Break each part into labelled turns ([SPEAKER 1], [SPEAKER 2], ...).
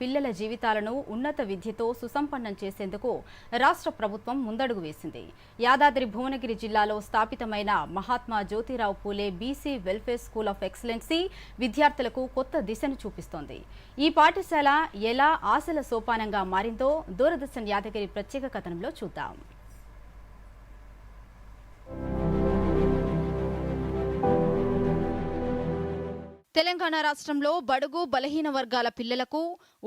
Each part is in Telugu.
[SPEAKER 1] పిల్లల జీవితాలను ఉన్నత విద్యతో సుసంపన్నం చేసేందుకు రాష్ట్ర ప్రభుత్వం ముందడుగు వేసింది. యాదాద్రి భువనగిరి జిల్లాలో స్థాపితమైన Mahatma Jyotirao Phule BC welfare school of excellency విద్యార్థులకు కొత్త దిశను చూపిస్తోంది. ఈ పాఠశాల ఎలా ఆశల సోపానంగా మారిందో దూరదర్శన్ యాదగిరి ప్రత్యేక కథనంలో చూద్దాం. తెలంగాణ రాష్ట్రంలో బడుగు బలహీన వర్గాల పిల్లలకు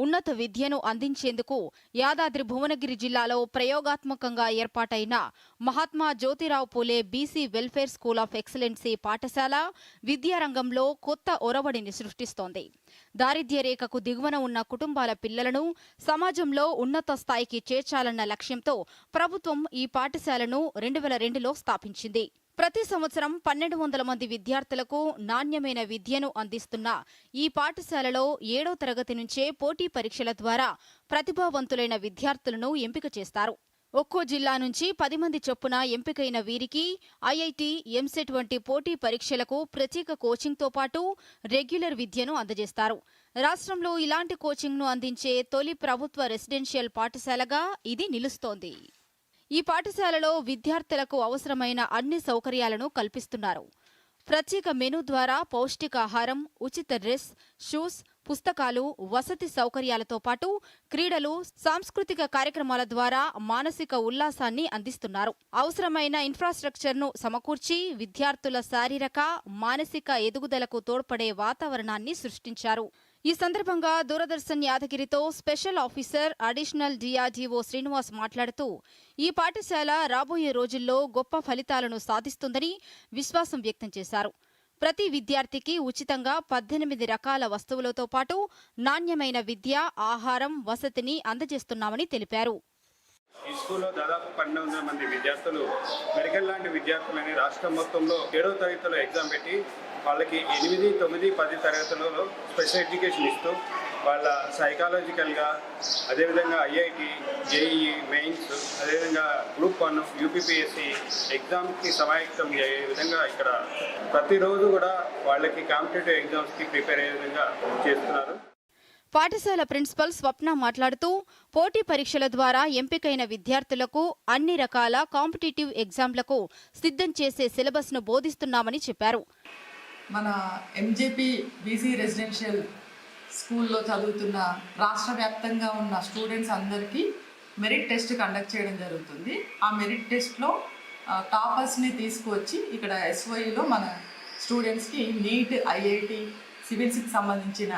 [SPEAKER 1] ఉన్నత విద్యను అందించేందుకు యాదాద్రి భువనగిరి జిల్లాలో ప్రయోగాత్మకంగా ఏర్పాటైన Mahatma Jyotirao Phule BC welfare school of excellency పాఠశాల విద్యారంగంలో కొత్త ఒరవడిని సృష్టిస్తోంది. దారిద్ర్య రేఖకు దిగువన ఉన్న కుటుంబాల పిల్లలను సమాజంలో ఉన్నత స్థాయికి చేర్చాలన్న లక్ష్యంతో ప్రభుత్వం ఈ పాఠశాలను రెండు వేల రెండులో స్థాపించింది. ప్రతి సంవత్సరం పన్నెండు వందల మంది విద్యార్థులకు నాణ్యమైన విద్యను అందిస్తున్న ఈ పాఠశాలలో ఏడో తరగతి నుంచే పోటీ పరీక్షల ద్వారా ప్రతిభావంతులైన విద్యార్థులను ఎంపిక చేస్తారు. ఒక్కో జిల్లా నుంచి పది మంది చొప్పున ఎంపికైన వీరికి ఐఐటి ఎంసెట్ వంటి పోటీ పరీక్షలకు ప్రత్యేక కోచింగ్తో పాటు రెగ్యులర్ విద్యను అందజేస్తారు. రాష్ట్రంలో ఇలాంటి కోచింగ్ను అందించే తొలి ప్రభుత్వ రెసిడెన్షియల్ పాఠశాలగా ఇది నిలుస్తోంది. ఈ పాఠశాలలో విద్యార్థులకు అవసరమైన అన్ని సౌకర్యాలను కల్పిస్తున్నారు. ప్రత్యేక మెనూ ద్వారా పౌష్టికాహారం ఉచిత డ్రెస్ షూస్ పుస్తకాలు వసతి సౌకర్యాలతో పాటు క్రీడలు సాంస్కృతిక కార్యక్రమాల ద్వారా మానసిక ఉల్లాసాన్ని అందిస్తున్నారు. అవసరమైన ఇన్ఫ్రాస్ట్రక్చర్ను సమకూర్చి విద్యార్థుల శారీరక మానసిక ఎదుగుదలకు తోడ్పడే వాతావరణాన్ని సృష్టించారు. ఈ సందర్భంగా Doordarshan యాదగిరితో special officer additional DRDO Srinivas మాట్లాడుతూ ఈ పాఠశాల రాబోయే రోజుల్లో గొప్ప ఫలితాలను సాధిస్తుందని విశ్వాసం వ్యక్తం చేశారు. ప్రతి విద్యార్థికి ఉచితంగా పద్దెనిమిది రకాల వస్తువులతో పాటు నాణ్యమైన విద్య ఆహారం వసతిని అందజేస్తున్నామని తెలిపారు.
[SPEAKER 2] ఈ స్కూల్లో దాదాపు పన్నెండు వందల మంది విద్యార్థులు మెడికల్ లాంటి విద్యార్థులని రాష్ట్రం మొత్తంలో ఏడో తరగతిలో ఎగ్జామ్ పెట్టి వాళ్ళకి ఎనిమిది తొమ్మిది పది తరగతులలో స్పెషల్ ఎడ్యుకేషన్ ఇస్తూ వాళ్ళ సైకాలజికల్గా అదేవిధంగా ఐఐటి జేఈఈ మెయిన్స్ అదేవిధంగా గ్రూప్ వన్ యూపీపీఎస్సి ఎగ్జామ్కి సమాయత్తం అయ్యే విధంగా ఇక్కడ ప్రతిరోజు కూడా వాళ్ళకి కాంపిటేటివ్ ఎగ్జామ్స్కి ప్రిపేర్ అయ్యే విధంగా చేస్తున్నారు.
[SPEAKER 1] పాఠశాల ప్రిన్సిపల్ స్వప్న మాట్లాడుతూ పోటీ పరీక్షల ద్వారా ఎంపికైన విద్యార్థులకు అన్ని రకాల కాంపిటేటివ్ ఎగ్జామ్లకు సిద్ధం చేసే సిలబస్ను బోధిస్తున్నామని చెప్పారు.
[SPEAKER 3] మన ఎంజేపీ బీసీ రెసిడెన్షియల్ స్కూల్లో చదువుతున్న రాష్ట్ర వ్యాప్తంగా ఉన్న స్టూడెంట్స్ అందరికీ మెరిట్ టెస్ట్ కండక్ట్ చేయడం జరుగుతుంది. ఆ మెరిట్ టెస్ట్లో టాపర్స్ని తీసుకువచ్చి ఇక్కడ ఎస్వైలో మన స్టూడెంట్స్కి నీట్ ఐఐటి సివిల్స్కి సంబంధించిన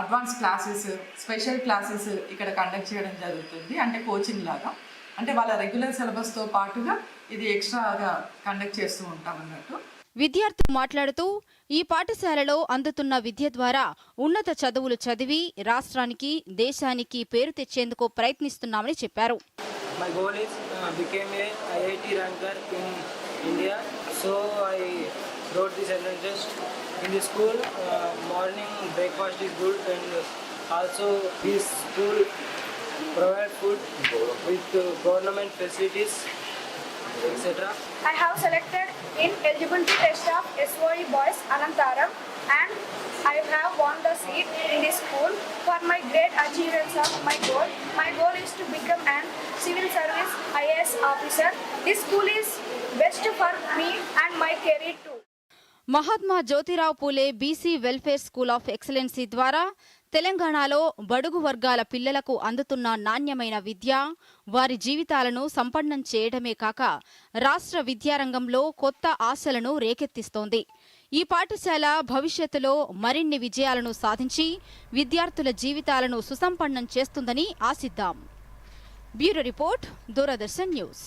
[SPEAKER 3] అడ్వాన్స్ క్లాసెస్ స్పెషల్ క్లాసెస్ ఇక్కడ కండక్ట్ చేయడం జరుగుతుంది. అంటే కోచింగ్ లాగా. అంటే వాళ్ళ రెగ్యులర్ సిలబస్తో పాటుగా ఇది ఎక్స్ట్రాగా కండక్ట్ చేస్తూ ఉంటాం అన్నట్టు
[SPEAKER 1] విద్యార్థులు మాట్లాడుతూ ఈ పాఠశాలలో అందుతున్న విద్య ద్వారా ఉన్నత చదువులు చదివి రాష్ట్రానికి దేశానికి పేరు తెచ్చేందుకు ప్రయత్నిస్తున్నామని చెప్పారు.
[SPEAKER 4] Provide food with government facilities etc.
[SPEAKER 5] I have selected in eligibility test of SOE Boys Anantaram and I have won the seat in this school for my great achievements of my goal. My goal is to become an civil service IAS officer. This school is best for me and my career too.
[SPEAKER 1] Mahatma Jyotirao Phule BC welfare school of excellency ద్వారా తెలంగాణలో బడుగు వర్గాల పిల్లలకు అందుతున్న నాణ్యమైన విద్య వారి జీవితాలను సంపన్నం చేయడమే కాక రాష్ట్ర విద్యారంగంలో కొత్త ఆశలను రేకెత్తిస్తోంది. ఈ పాఠశాల భవిష్యత్తులో మరిన్ని విజయాలను సాధించి విద్యార్థుల జీవితాలను సుసంపన్నం చేస్తుందని ఆశిద్దాం. Bureau report Doordarshan news.